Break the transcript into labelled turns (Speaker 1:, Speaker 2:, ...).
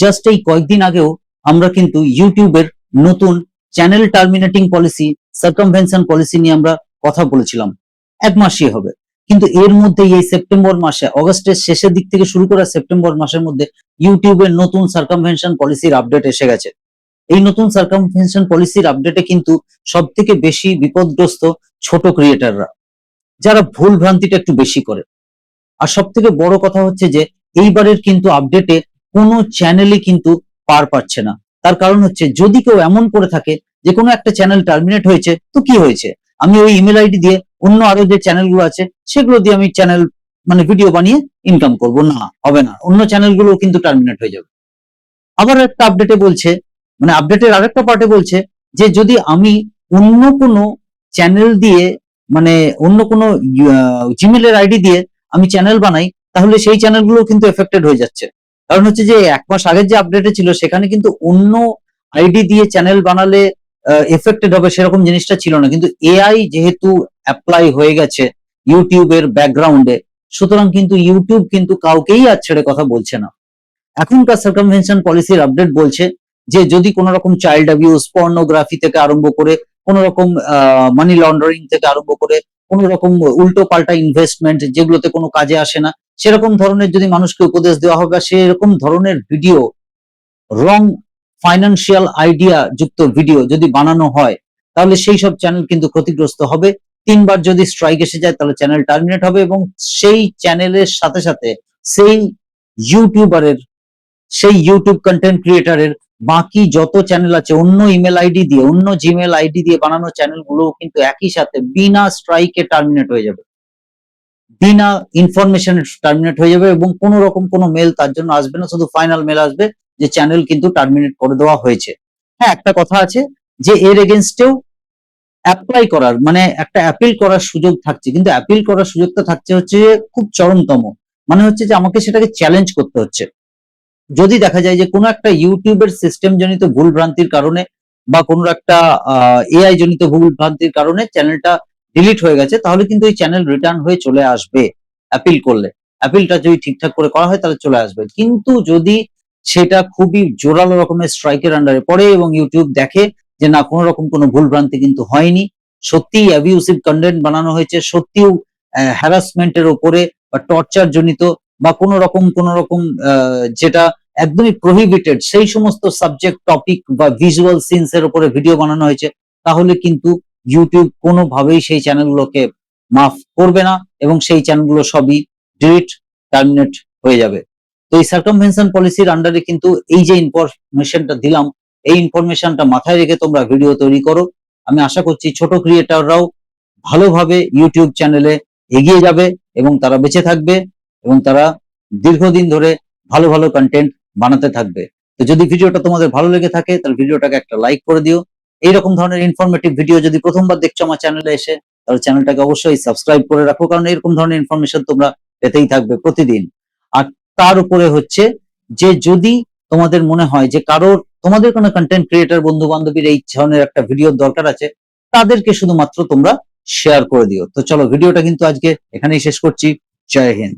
Speaker 1: Just এই কয়েকদিন আগেও আমরা কিন্তু ইউটিউবের নতুন channel terminating policy circumvention policy নিয়ে আমরা কথা বলেছিলাম। এক মাসই হবে। কিন্তু এর মধ্যে এই সেপ্টেম্বর মাসে, অগস্টের শেষের দিক থেকে শুরু করে সেপ্টেম্বর মাসের মধ্যে ইউটিউবের নতুন সার্কামভেনশন পলিসির আপডেট এসে গেছে। এই নতুন সার্কামভেনশন পলিসির আপডেটে কিন্তু সব থেকে বেশি বিপদগ্রস্ত ছোট ক্রিয়েটাররা যারা ভুল ভ্রান্তিটা একটু বেশি করে। আর সব থেকে বড় কথা হচ্ছে যে, এইবারের কিন্তু আপডেটে কোনো চ্যানেলই কিন্তু পার পাচ্ছে না। তার কারণ হচ্ছে, যদি কেউ এমন করে থাকে যে কোনো একটা চ্যানেল টার্মিনেট হয়েছে, তো কি হয়েছে? আমি ওই ইমেল আইডি দিয়ে অন্য আরও যে চ্যানেলগুলো আছে, সেগুলো দিয়ে আমি চ্যানেল মানে ভিডিও বানিয়ে ইনকাম করব। না, হবে না। অন্য চ্যানেলগুলো কিন্তু টার্মিনেট হয়ে যাবে। আবার একটা আপডেটে বলছে মানে আপডেটের আরেকটা পার্টে বলছে যে, যদি আমি অন্য কোনো চ্যানেল দিয়ে মানে অন্য কোনো জিমেলের আইডি দিয়ে আমি চ্যানেল বানাই, তাহলে সেই চ্যানেলগুলো কিন্তু এফেক্টেড হয়ে যাচ্ছে। কারণ হচ্ছে যে এক মাস আগের যে আপডেটে ছিল, সেখানে কিন্তু অন্য আইডি দিয়ে চ্যানেল বানালে এফেক্টেড হবে সেরকম জিনিসটা ছিল না। কিন্তু এআই যেহেতু অ্যাপ্লাই হয়ে গেছে ইউটিউবের ব্যাকগ্রাউন্ডে সুতরাং কিন্তু ইউটিউব কিন্তু কাউকেই আর ছেড়ে কথা বলছে না। এখনকার সার্কামভেনশন পলিসির আপডেট বলছে যে যদি কোনো রকম চাইল্ড অ্যাবিউজ পর্নোগ্রাফি থেকে আরম্ভ করে, কোন রকম মানি লন্ডারিং থেকে আরম্ভ করে, কোন রকম উল্টো পাল্টা ইনভেস্টমেন্ট যেগুলোতে কোনো কাজে আসে না সেরকম ধরনের যদি মানুষকে উপদেশ দেওয়া হবে সেরকম ধরনের ভিডিও রং ফাইন্যান্সিয়াল আইডিয়া যুক্ত ভিডিও যদি বানানো হয়, তাহলে সেই সব চ্যানেল কিন্তু ক্ষতিগ্রস্ত হবে। তিনবার যদি স্ট্রাইক এসে যায়, তাহলে চ্যানেল টার্মিনেট হবে এবং সেই চ্যানেলের সাথে সাথে সেই ইউটিউবারের সেই ইউটিউব কন্টেন্ট ক্রিয়েটারের বাকি যত চ্যানেল আছে, অন্য ইমেল আইডি দিয়ে, অন্য জিমেল আইডি দিয়ে বানানো চ্যানেলগুলো কিন্তু একই সাথে বিনা স্ট্রাইকে টার্মিনেট হয়ে যাবে। বিনা ইনফরমেশন টার্মিনেট হয়ে যাবে এবং কোনো রকম কোনো মেল তার জন্য আসবে না, শুধু ফাইনাল মেল আসবে যে চ্যানেল কিন্তু টার্মিনেট করে দেওয়া হয়েছে। হ্যাঁ একটা কথা আছে যে এর এগেনস্টেও অ্যাপ্লাই করার মানে একটা অ্যাপিল করার সুযোগ থাকছে, কিন্তু অ্যাপিল করার সুযোগটা থাকছে হচ্ছে খুব চরমতম মানে হচ্ছে যে আমাকে সেটাকে চ্যালেঞ্জ করতে হচ্ছে। যদি দেখা যায় যে কোনো একটা ইউটিউবের সিস্টেম জনিত ভুল ভ্রান্তির কারণে বা কোনো একটা এআই জনিত ভুল ভ্রান্তির কারণে চ্যানেলটা ডিলিট হয়ে গেছে, তাহলে কিন্তু এই চ্যানেল রিটার্ন হয়ে চলে আসবে অ্যাপিল করলে। অ্যাপিলটা যদি ঠিকঠাক করে করা হয়, তাহলে চলে আসবে। কিন্তু যদি সেটা খুবই জোরালো রকমের স্ট্রাইকের আন্ডারে পড়ে এবং ইউটিউব দেখে যে না কোনো রকম কোনো ভুল ভ্রান্তি কিন্তু হয়নি, সত্যিই অ্যাবিউসিভ কন্টেন্ট বানানো হয়েছে সত্যিও হ্যারাসমেন্টের ওপরে বা টর্চার জনিত বা কোনো রকম কোন রকম যেটা একদমই প্রহিবিটেড সেই সমস্ত সাবজেক্ট টপিক বা ভিজুয়াল সিনস এর উপরে ভিডিও বানানো হয়েছে, তাহলে কিন্তু ইউটিউব কোনোভাবেই সেই চ্যানেলগুলোকে মাফ করবে না এবং সেই চ্যানেলগুলো সবই ডিলিট টার্মিনেট হয়ে যাবে। তো এই সার্কামভেনশন পলিসির আন্ডারে কিন্তু এই যে ইনফরমেশনটা দিলাম, এই ইনফরমেশনটা মাথায় রেখে তোমরা ভিডিও তৈরি করো। আমি আশা করছি ছোট ক্রিয়েটাররাও ভালোভাবে ইউটিউব চ্যানেলে এগিয়ে যাবে এবং তারা বেঁচে থাকবে এবং তারা দীর্ঘদিন ধরে ভালো ভালো কন্টেন্ট বানাতে থাকবে। তো যদি ভিডিওটা তোমাদের ভালো লেগে থাকে, তাহলে ভিডিওটাকে একটা লাইক করে দিও। এইরকম ধরনের ইনফরমেটিভ ভিডিও যদি প্রথমবার দেখছ আমার চ্যানেলে এসে, তাহলে চ্যানেলটাকে অবশ্যই সাবস্ক্রাইব করে রাখো, কারণ এরকম ধরনের ইনফরমেশন তোমরা পেতেই থাকবে প্রতিদিন। আর তার উপরে হচ্ছে যে যদি তোমাদের মনে হয় যে কারোর, তোমাদের কোনো কন্টেন্ট ক্রিয়েটার বন্ধু বান্ধবীর এই ধরনের একটা ভিডিওর দরকার আছে, তাদেরকে শুধুমাত্র তোমরা শেয়ার করে দিও। তো চলো ভিডিওটা কিন্তু আজকে এখানেই শেষ করছি। জয় হিন্দ।